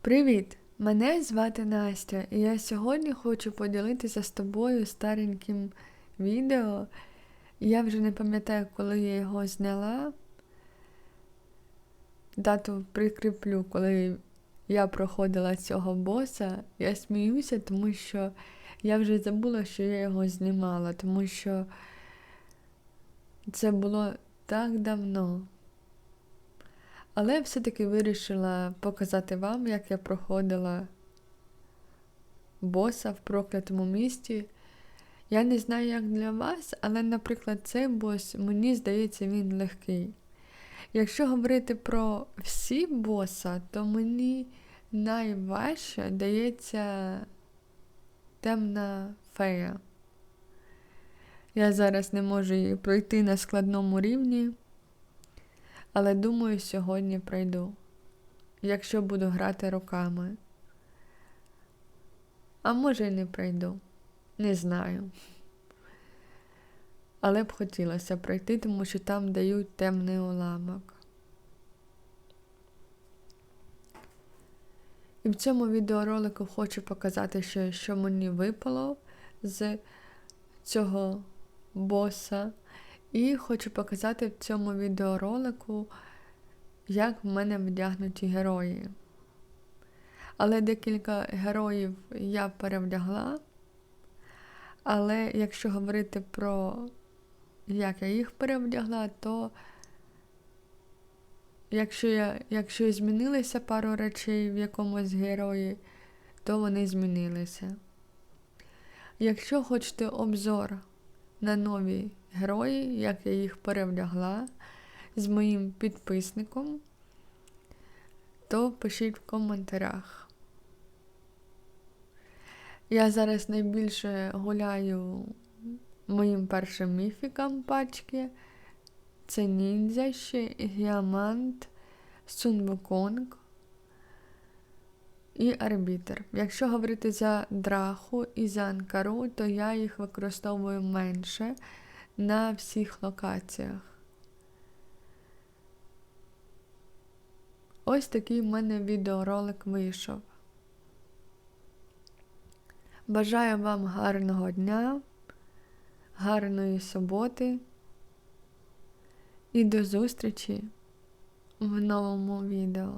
Привіт! Мене звати Настя, і я сьогодні хочу поділитися з тобою стареньким відео. Я вже не пам'ятаю, коли я його зняла. Дату прикріплю, коли я проходила цього боса. Я сміюся, тому що я вже забула, що я його знімала, тому що це було так давно. Але я все-таки вирішила показати вам, як я проходила боса в проклятому місті. Я не знаю, як для вас, але, наприклад, цей бос, мені здається, він легкий. Якщо говорити про всі боса, то мені найважче дається темна фея. Я зараз не можу її пройти на складному рівні. Але думаю, сьогодні пройду, якщо буду грати руками. А може й не пройду, не знаю. Але б хотілося пройти, тому що там дають темний уламок. І в цьому відеоролику хочу показати, що, що мені випало з цього боса. І хочу показати в цьому відеоролику, як в мене вдягнуті герої. Але декілька героїв я перевдягла. Але якщо говорити про як я їх перевдягла, то якщо я, якщо змінилися пару речей в якомусь герої, то вони змінилися. Якщо хочете обзор на нові герої, як я їх перевдягла з моїм підписником, то пишіть в коментарях. Я зараз найбільше гуляю моїм першим міфікам пачки. Це ніндзя ще, Гіамант, Сунбуконг і арбітер. Якщо говорити за драху і за анкару, то я їх використовую менше на всіх локаціях. Ось такий в мене відеоролик вийшов. Бажаю вам гарного дня, гарної суботи і до зустрічі в новому відео.